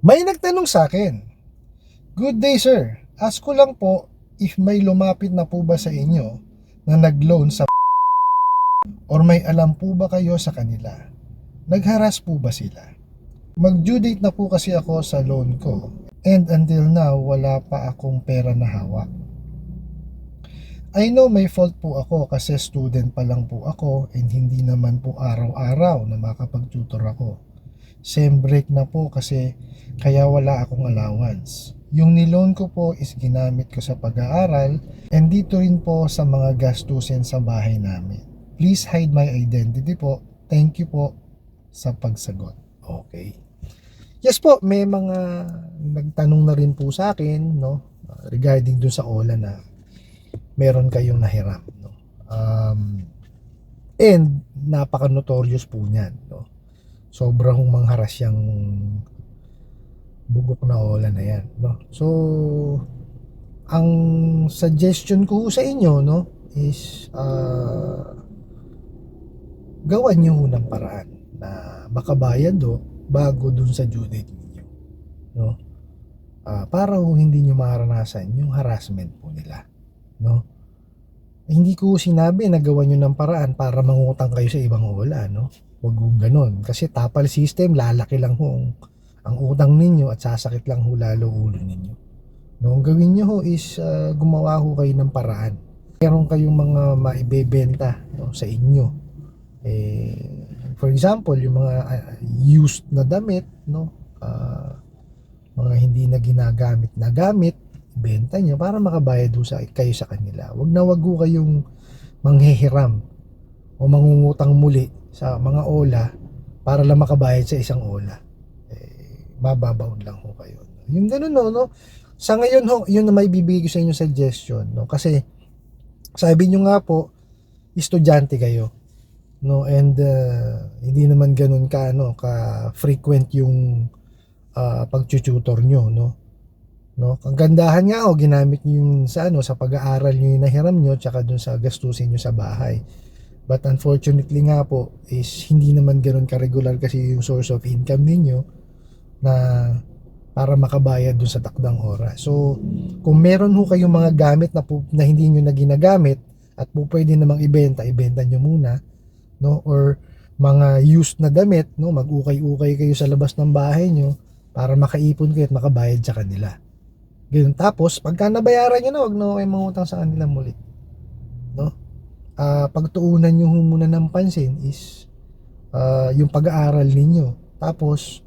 May nagtanong sa akin, Good day sir, ask ko lang po if may lumapit na po ba sa inyo na nag-loan sa or may alam po ba kayo sa kanila? Nagharas po ba sila? Mag-due date na po kasi ako sa loan ko and until now wala pa akong pera na hawak. I know may fault po ako kasi student pa lang po ako and hindi naman po araw-araw na makapag-tutor ako. Sem break na po kasi kaya wala akong allowance. Yung niloan ko po is ginamit ko sa pag-aaral and dito rin po sa mga gastusin sa bahay namin. Please hide my identity po. Thank you po sa pagsagot. Okay. Yes po, may mga nagtanong na rin po sa akin no regarding dun sa OLA na meron kayong nahiram no. Um, and napaka-notorious po niyan no. Sobrang mangharas yung bugok na OLA na yan no. So ang suggestion ko sa inyo no is uh, gawan nyo ho ng paraan na makabayad do bago dun sa due date ninyo. No? Ah, para hindi nyo maranasan yung harassment po nila. No? Hindi ko sinabi na gawan nyo ng paraan para mangutang kayo sa ibang wala. No? Huwag hong ganun. Kasi tapal system, lalaki lang ho ang, ang utang ninyo at sasakit lang ho lalo ulo ninyo. No, ang gawin nyo ho is ah, gumawa ho kayo ng paraan. Meron kayong mga maibebenta no, sa inyo. Eh, for example, yung mga ah, used na damit, no? Ah, mga hindi na ginagamit na gamit, benta nyo para makabayad sa, kayo sa kanila. Huwag na wag kayong manghihiram o mangungutang muli sa mga ola para lang makabayad sa isang ola. Eh, mababaon lang ho kayo. Yung ganun no, no? Sa ngayon ho, yun na may bibigay ko sa inyo suggestion, no? Kasi sabi nyo nga po, estudyante kayo no and uh, hindi naman ganun ka ano ka frequent yung uh, pagtututor nyo no no ang gandahan nga oh ginamit niyo yung sa ano sa pag-aaral niyo yung nahiram nyo tsaka dun sa gastusin niyo sa bahay but unfortunately nga po is hindi naman ganun ka regular kasi yung source of income ninyo na para makabayad dun sa takdang oras. So kung meron ho kayong mga gamit na, po, na hindi nyo na ginagamit at po pwede namang ibenta ibenta nyo muna no? Or mga used na damit no? Mag-ukay-ukay kayo sa labas ng bahay nyo para makaipon kayo at makabayad sa kanila. Ganun. Tapos pagka nabayaran nyo na wag na kayo mangutang sa kanila muli no Ah, pagtuunan nyo muna ng pansin is ah, yung pag-aaral ninyo. Tapos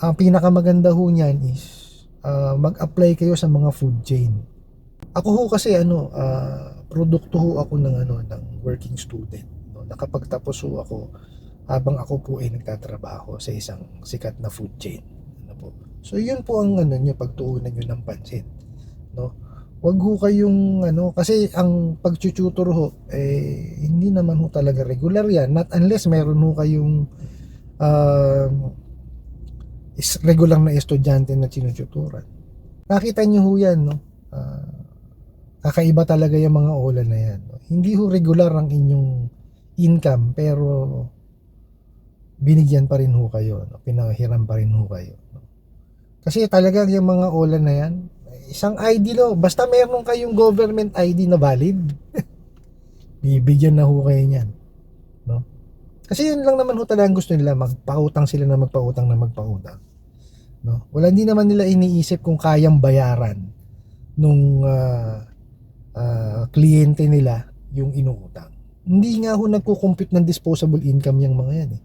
ang pinakamaganda ho niyan is ah, mag-apply kayo sa mga food chain. Ako ho kasi ano ah, produkto ho ako ng ano ng working student. No? nakapagtapos ho ako habang ako po ay nagtatrabaho sa isang sikat na food chain. Ano po? So yun po ang ano nyo pagtuunan nyo ng pansin. No wag ho kayong ano kasi ang pagtututor ho eh hindi naman ho talaga regular yan not unless meron ho kayong um, is regular na estudyante na tinututuran nakita nyo ho yan no Ah, kakaiba talaga yung mga ola na yan. Hindi ho regular ang inyong income pero binigyan pa rin ho kayo. No? Pinahiram pa rin ho kayo. No? Kasi talaga yung mga ola na yan, isang ID lo, basta meron kayong government ID na valid, bibigyan na ho kayo niyan. No? Kasi yun lang naman ho talaga ang gusto nila, magpautang sila na magpautang na magpautang. No? Wala hindi naman nila iniisip kung kayang bayaran nung ah, ah, kliyente nila yung inuutang. Hindi nga ho nagko-compute ng disposable income yung mga yan eh.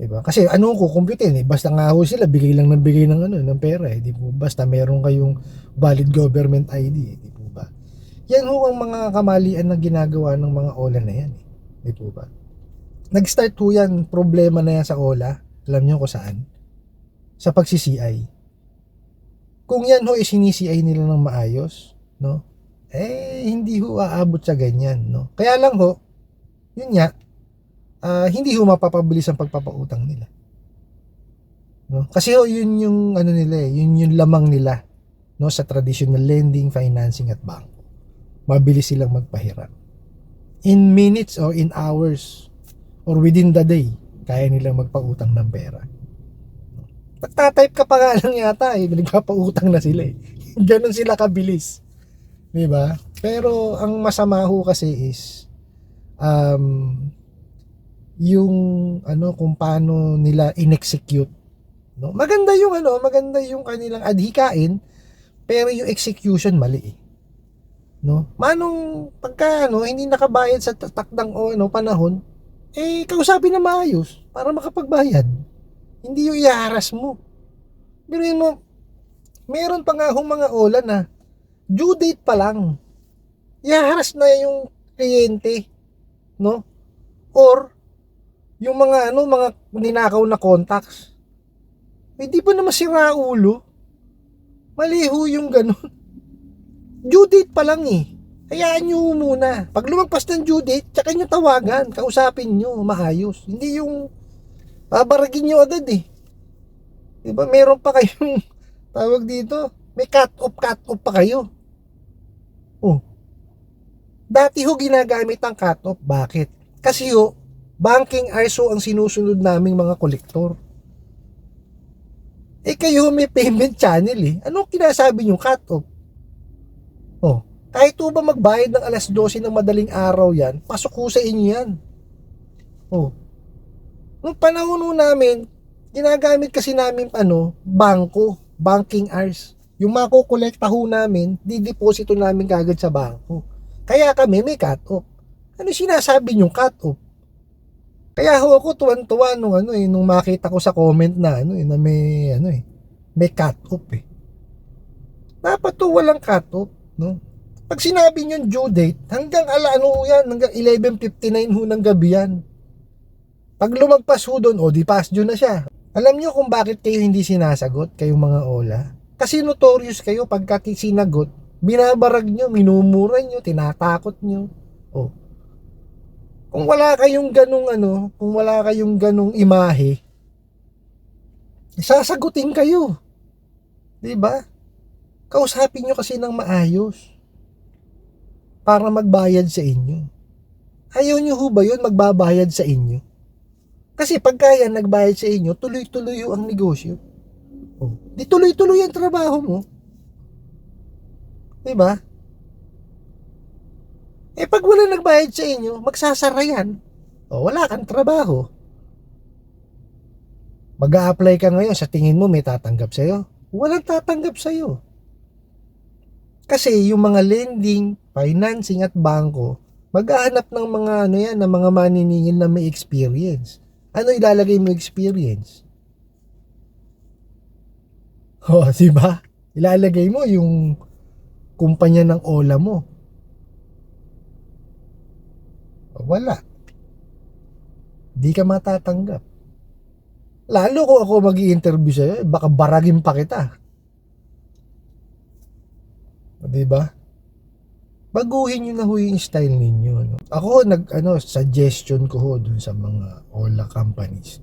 Diba? Kasi ano ko compute eh, basta nga ho sila bigay lang ng bigay ng ano ng pera eh, di po basta meron kayong valid government ID, eh, di po ba? Yan ho ang mga kamalian na ginagawa ng mga OLA na yan eh. Di po ba? Nag-start ho yan, problema na yan sa OLA. Alam niyo kung saan? Sa pag-CCI kung yan ho isinisiay nila ng maayos, no? Eh, hindi ho aabot sa ganyan, no? Kaya lang ho, yun nga, ah, hindi ho mapapabilis ang pagpapautang nila. No? Kasi ho, yun yung ano nila eh, yun yung lamang nila no sa traditional lending, financing at bangko. Mabilis silang magpahiram. In minutes or in hours or within the day, kaya nilang magpautang ng pera. Nagtatype ka pa nga lang yata eh, nagpapautang na sila eh. Ganon sila kabilis. 'Di ba? Pero ang masama ho kasi is um yung ano kung paano nila inexecute. No? Maganda yung ano maganda yung kanilang adhikain pero yung execution mali eh. no? Manong pagka ano hindi nakabayad sa takdang o ano panahon eh kausapin na maayos para makapagbayad. Hindi yung iaharas mo. Biruin mo meron pa nga hong mga ola na due date pa lang. Iaharas na yung kliyente no? Or yung mga ano mga ninakaw na contacts. Hindi pa naman sira ulo. Maliho yung ganun. Due date pa lang eh. Hayaan nyo muna. Pag lumagpas ng due date tsaka nyo tawagan. Kausapin nyo maayos. Hindi yung babaragin nyo agad eh. Diba? Meron pa kayong tawag dito? May cut off cut off pa kayo. Oh. Dati ho ginagamit ang cut off bakit? Kasi ho banking ISO ang sinusunod naming mga kolektor. Eh kayo may payment channel eh. Anong kinasabi nyo cut off? Oh, kahit po ba magbayad ng alas 12 ng madaling araw yan, pasok ko sa inyo yan. Oh. Nung panahon ho namin, ginagamit kasi namin ano, bangko, banking hours. Yung makukolekta ho namin, dideposito namin kagad sa bangko. Kaya kami may cut off. Ano sinasabi yung cut off? Kaya ho ako tuwan-tuwa nung ano eh, nung makita ko sa comment na ano eh, na may ano eh, may cut off eh. Dapat to walang cut off, no? Pag sinabi niyo due date, hanggang ala ano yan, hanggang 11.59 ho ng gabi yan. Pag lumagpas ho doon, o di past due na siya. Alam niyo kung bakit kayo hindi sinasagot, kayong mga ola? Kasi notorious kayo pagka sinagot, binabarag niyo, minumura niyo, tinatakot niyo. Oh, kung wala kayong ganung ano, kung wala kayong ganung imahe, sasagutin kayo. 'Di ba? Kausapin nyo kasi ng maayos para magbayad sa inyo. Ayaw nyo ho ba yun magbabayad sa inyo? Kasi pagka yan nagbayad sa inyo, tuloy-tuloy ang negosyo. Oh, di tuloy-tuloy ang trabaho mo. 'Di ba? Eh nagbayad sa inyo, magsasara yan. O wala kang trabaho. mag apply ka ngayon, sa tingin mo may tatanggap sa'yo? Walang tatanggap sa'yo. Kasi yung mga lending, financing at bangko, maghahanap ng mga ano yan, ng mga maniningil na may experience. Ano ilalagay mo experience? Oh, di ba? Ilalagay mo yung kumpanya ng ola mo. Wala. Di ka matatanggap. Lalo kung ako mag interview sa'yo, eh, baka baragin pa kita. Di ba? Baguhin nyo na ho yung style ninyo. No? Ako, nag, ano, suggestion ko ho dun sa mga Ola companies.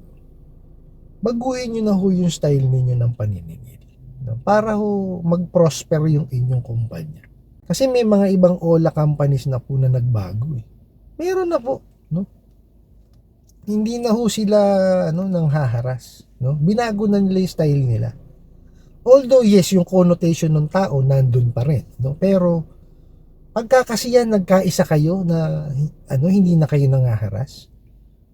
Baguhin nyo na ho yung style ninyo ng paniningil. No? Para ho mag-prosper yung inyong kumpanya. Kasi may mga ibang Ola companies na po na nagbago eh. Meron na po, no? Hindi na ho sila ano nang haharas, no? Binago na nila yung style nila. Although yes, yung connotation ng tao nandun pa rin, no? Pero pagka kasi yan nagkaisa kayo na ano hindi na kayo nangaharas.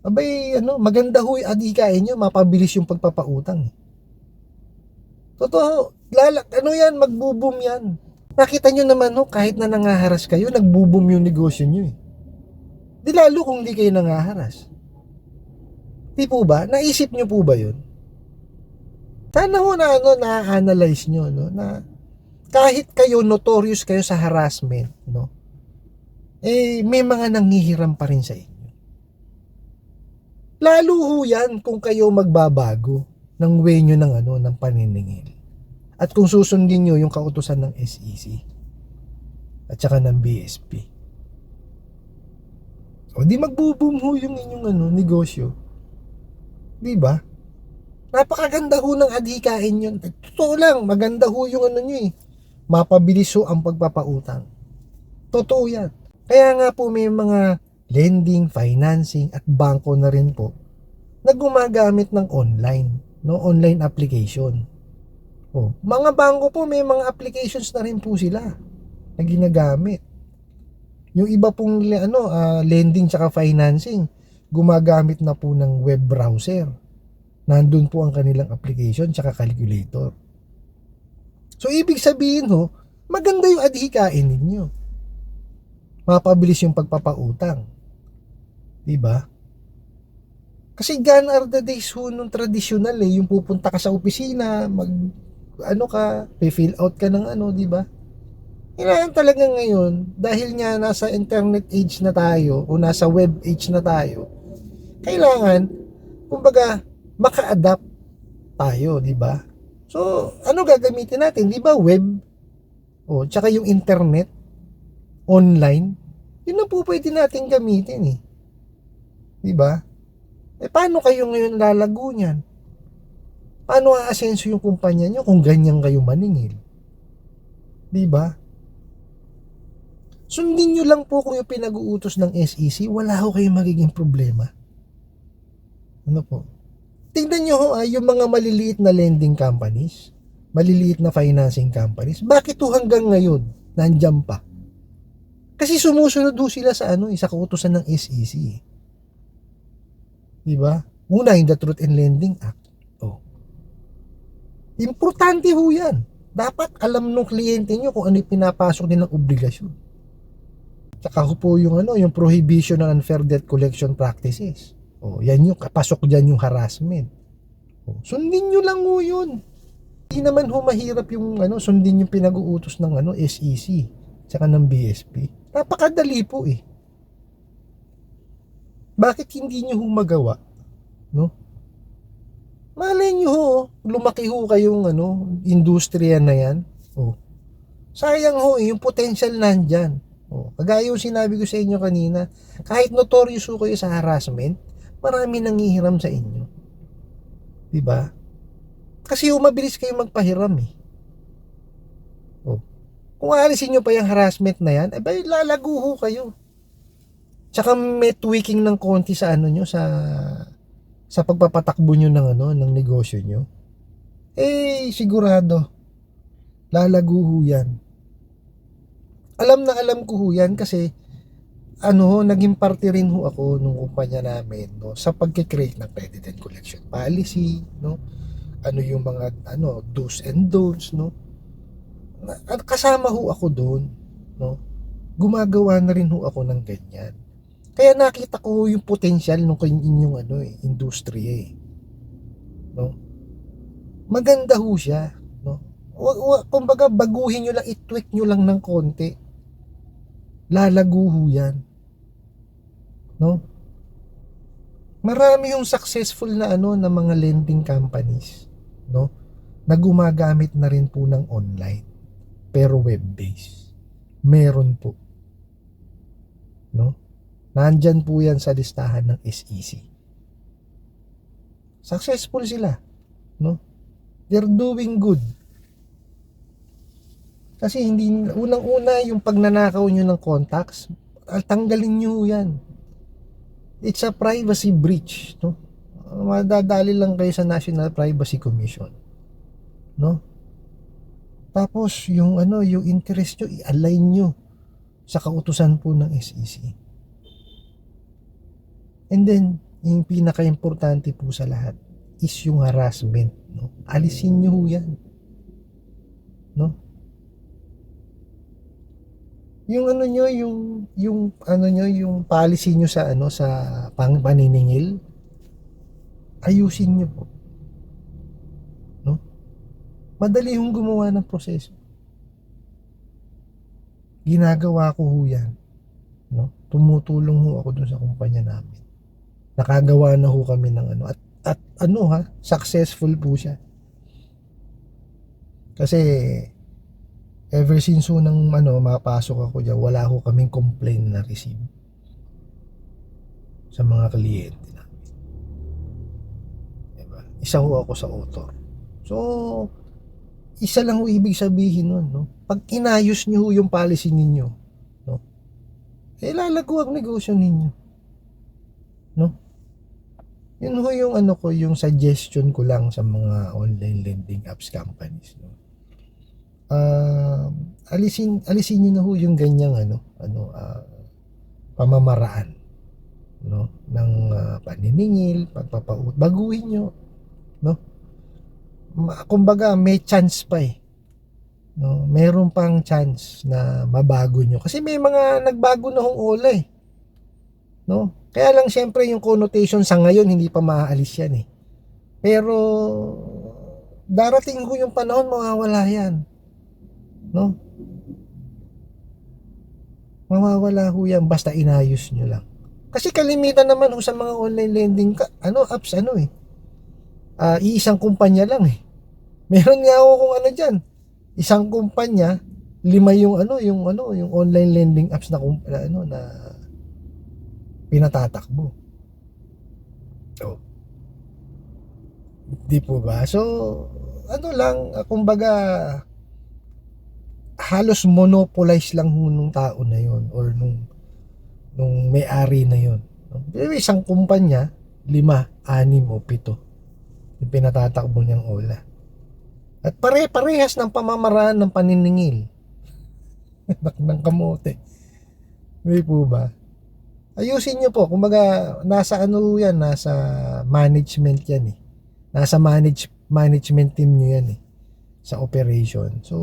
Abay, ano, maganda ho yung adikain nyo, mapabilis yung pagpapautang. Totoo, lala, ano yan, magbo-boom yan. Nakita nyo naman, no, kahit na nangaharas kayo, nagbo-boom yung negosyo nyo eh. Di lalo kung di kayo nangaharas. Di po ba? Naisip nyo po ba yun? Sana ho na ano, na-analyze nyo, no? Na kahit kayo notorious kayo sa harassment, no? Eh, may mga nanghihiram pa rin sa inyo. Lalo ho yan kung kayo magbabago ng way nyo ng ano, ng paniningil. At kung susundin nyo yung kautusan ng SEC at saka ng BSP. O di magbo-boom ho yung inyong ano, negosyo. Di ba? Napakaganda ho ng adhikain yun. Totoo lang, maganda ho yung ano nyo eh. Mapabilis ho ang pagpapautang. Totoo yan. Kaya nga po may mga lending, financing at bangko na rin po na gumagamit ng online. no online application. Oh, mga bangko po may mga applications na rin po sila na ginagamit. Yung iba pong ano ah, lending tsaka financing gumagamit na po ng web browser. Nandun po ang kanilang application tsaka calculator. So ibig sabihin ho, maganda yung adhikain ninyo. Mapabilis yung pagpapautang. 'Di ba? Kasi gone are the days ho nung traditional eh, yung pupunta ka sa opisina, mag ano ka, fill out ka ng ano, di ba? Kailangan talaga ngayon, dahil nga nasa internet age na tayo, o nasa web age na tayo, kailangan, kumbaga, maka-adapt tayo, di ba? So, ano gagamitin natin? Di ba web? O, tsaka yung internet, online, yun ang po pwede natin gamitin eh. Di ba? Eh, paano kayo ngayon lalago niyan? Paano aasenso yung kumpanya nyo kung ganyan kayo maningil? Di ba? Sundin nyo lang po kung yung pinag-uutos ng SEC, wala ho kayong magiging problema. Ano po? Tingnan nyo ho, ah, yung mga maliliit na lending companies, maliliit na financing companies, bakit ho hanggang ngayon, nandyan pa? Kasi sumusunod ho sila sa ano, eh, sa kautusan ng SEC. eh. Di ba? Una, yung the Truth in Lending Act. Oh. Importante ho yan. Dapat alam ng kliyente nyo kung ano yung pinapasok nilang obligasyon. Tsaka po yung ano, yung prohibition ng unfair debt collection practices. Oh, yan yung pasok diyan yung harassment. Oh, sundin nyo lang ho yun. Hindi naman ho mahirap yung ano, sundin yung pinag-uutos ng ano, SEC tsaka ng BSP. Napakadali po eh. Bakit hindi nyo ho magawa? No? Malay nyo ho, lumaki ho kayong ano, industriya na yan. Oh. Sayang ho, eh, yung potential nandyan. Oh. Kagaya yung sinabi ko sa inyo kanina, kahit notorious ho kayo sa harassment, marami nangihiram sa inyo. 'Di ba? Kasi ho, mabilis kayo magpahiram eh. Oh. Kung aalisin nyo pa yung harassment na yan, eh ba, lalago ho kayo. Tsaka may tweaking ng konti sa ano nyo, sa sa pagpapatakbo nyo ng ano, ng negosyo nyo. Eh, sigurado, lalago ho yan. Alam na alam ko ho yan kasi ano naging parte rin ho ako nung kumpanya namin no, sa pagkikreate ng credit and collection policy, no? Ano yung mga ano, do's and don'ts, no? At Kasama ho ako doon, no? Gumagawa na rin ho ako ng ganyan. Kaya nakita ko yung potential ng inyong ano eh, industriya eh. No? Maganda ho siya, no? Wa, wa, kumbaga baguhin nyo lang, i-tweak nyo lang ng konti. Lalago yan. No? Marami yung successful na ano na mga lending companies, no? Na gumagamit na rin po ng online pero web-based. Meron po. No? Nandyan po yan sa listahan ng SEC. Successful sila. No? They're doing good. Kasi hindi, unang-una yung pagnanakaw nyo ng contacts, ah, tanggalin nyo yan. It's a privacy breach. No? Madadali lang kayo sa National Privacy Commission. No? Tapos, yung ano, yung interest nyo, i-align nyo sa kautusan po ng SEC. And then, yung pinaka-importante po sa lahat is yung harassment. No? Alisin nyo yan. No? Yung ano nyo, yung, yung ano nyo, yung policy nyo sa ano, sa pang paniningil, ayusin nyo po. No? Madali hong gumawa ng proseso. Ginagawa ko ho yan. No? Tumutulong ho ako dun sa kumpanya namin nakagawa na ho kami ng ano at, at ano ha successful po siya kasi ever since ho nang ano mapasok ako diyan wala ho kaming complaint na receive sa mga kliyente namin diba? isa ho ako sa author so isa lang ho ibig sabihin nun no pag inayos niyo ho yung policy ninyo no eh lalago ang negosyo ninyo no Yun ho yung ano ko, yung suggestion ko lang sa mga online lending apps companies. No? Ah, alisin alisin niyo na ho yung ganyang ano, ano ah, pamamaraan no ng ah, paniningil, pagpapaut. Baguhin niyo, no? Kumbaga may chance pa eh. No, meron pang chance na mabago nyo. Kasi may mga nagbago na hong ola eh. No? Kaya lang siyempre yung connotation sa ngayon hindi pa maaalis yan eh. Pero darating ho yung panahon mawawala yan. No? Mawawala ho yan basta inayos nyo lang. Kasi kalimitan naman ho sa mga online lending ka, ano apps ano eh. Ah, iisang kumpanya lang eh. Meron nga ako kung ano diyan. Isang kumpanya, lima yung ano, yung ano, yung online lending apps na, na ano na pinatatakbo. So, di po ba? So, ano lang, kumbaga, halos monopolize lang nung tao na yon or nung nung may-ari na yon. Pero isang kumpanya, lima, anim o pito yung pinatatakbo niyang ola. At pare-parehas ng pamamaraan ng paniningil. Anak ng kamote. May po ba? Ayusin niyo po. Kumbaga, nasa ano yan, nasa management yan eh. Nasa manage, management team niyo yan eh. Sa operation. So,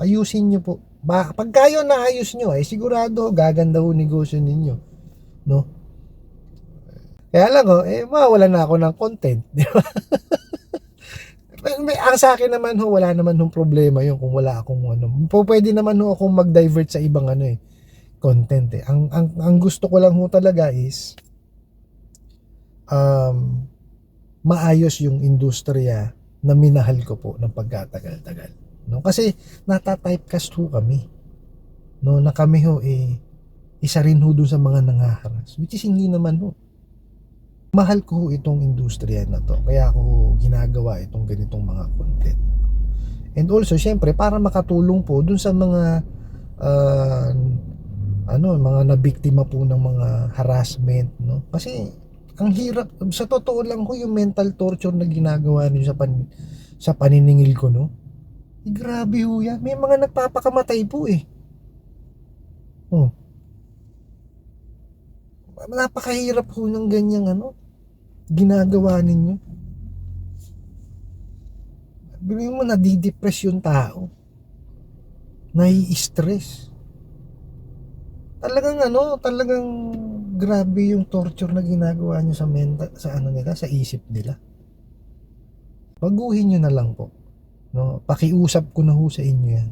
ayusin niyo po. Ba, pag kayo naayos niyo, eh, sigurado gaganda ho negosyo ninyo. No? Kaya lang, oh, eh, mawala na ako ng content. Di ba? May- ang sa akin naman ho, wala naman hong problema yun kung wala akong ano. Pwede naman ho akong mag-divert sa ibang ano eh, content eh. Ang, ang, ang gusto ko lang ho talaga is um, maayos yung industriya na minahal ko po ng pagkatagal-tagal. No? Kasi nata-typecast ho kami. No, na kami ho eh isa rin ho dun sa mga nangaharas. Which is hindi naman ho mahal ko ho itong industriya na to. Kaya ako ginagawa itong ganitong mga content. And also, syempre, para makatulong po dun sa mga ah, ano, mga nabiktima po ng mga harassment, no? Kasi ang hirap sa totoo lang ho yung mental torture na ginagawa niyo sa pan, sa paniningil ko, no? Eh, grabe ho yan. May mga nagpapakamatay po eh. Oh. Napakahirap ho ng ganyang ano, ginagawa ninyo. Bili mo nadidepress yung tao. Nai-stress. Talagang ano, talagang grabe yung torture na ginagawa nyo sa mental, sa ano nila, sa isip nila. Baguhin nyo na lang po. No, pakiusap ko na ho sa inyo yan.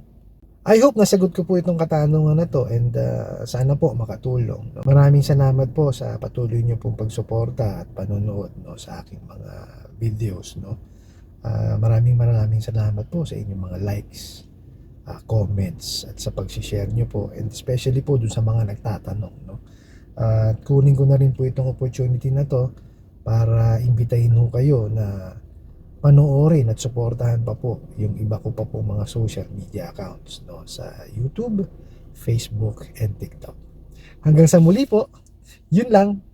I hope nasagot ko po itong katanungan na to and uh, sana po makatulong. No? Maraming salamat po sa patuloy niyo pong pagsuporta at panonood no, sa aking mga videos. No? Ah, maraming maraming salamat po sa inyong mga likes, ah, comments at sa pag-share niyo po and especially po dun sa mga nagtatanong. No? At kunin ko na rin po itong opportunity na to para imbitahin ho kayo na panoorin at suportahan pa po yung iba ko pa po mga social media accounts no sa YouTube, Facebook, and TikTok. Hanggang sa muli po, yun lang.